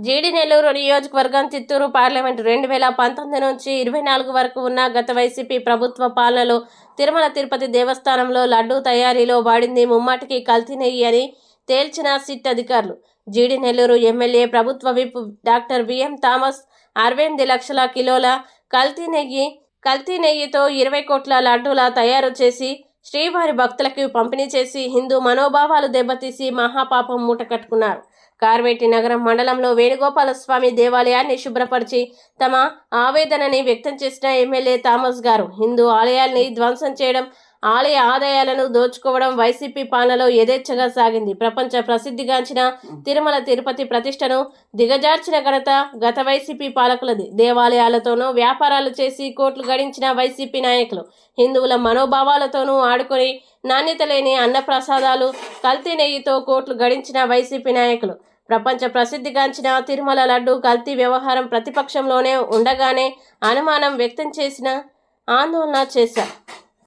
జీడి నెల్లూరు నియోజకవర్గం చిత్తూరు పార్లమెంటు రెండు వేల పంతొమ్మిది నుంచి ఇరవై నాలుగు వరకు ఉన్న గత వైసీపీ ప్రభుత్వ పాలనలో తిరుమల తిరుపతి దేవస్థానంలో లడ్డూ తయారీలో వాడింది ముమ్మాటికి కల్తీ నెయ్యి అని తేల్చిన సిట్ అధికారులు. జీడి నెల్లూరు ఎమ్మెల్యే ప్రభుత్వ whip doctor V M Thomas అరవై ఎనిమిది లక్షల కిలోల కల్తీ నెయ్యి కల్తీ నెయ్యితో ఇరవై కోట్ల లడ్డూల తయారు చేసి శ్రీవారి భక్తులకు పంపిణీ చేసి హిందూ మనోభావాలు దెబ్బతీసి మహాపాపం మూట కట్టుకున్నారు. కార్వేటి నగరం మండలంలో వేణుగోపాల స్వామి దేవాలయాన్ని శుభ్రపరిచి తమ ఆవేదనని వ్యక్తం చేసిన ఎమ్మెల్యే థామస్ గారు హిందూ ఆలయాల్ని ధ్వంసం చేయడం ఆలయ ఆదాయాలను దోచుకోవడం వైసీపీ పాలనలో యథేచ్ఛగా సాగింది. ప్రపంచ ప్రసిద్ధిగాంచిన తిరుమల తిరుపతి ప్రతిష్టను దిగజార్చిన ఘనత గత వైసీపీ పాలకులది. దేవాలయాలతోనూ వ్యాపారాలు చేసి కోట్లు గడించిన వైసీపీ నాయకులు హిందువుల మనోభావాలతోనూ ఆడుకొని నాణ్యత లేని అన్నప్రసాదాలు కల్తీ నెయ్యితో కోట్లు గడించిన వైసీపీ నాయకులు. ప్రపంచ ప్రసిద్ధిగాంచిన తిరుమల లడ్డు కల్తీ వ్యవహారం ప్రతిపక్షంలోనే ఉండగానే అనుమానం వ్యక్తం చేసిన ఆందోళన చేశారు.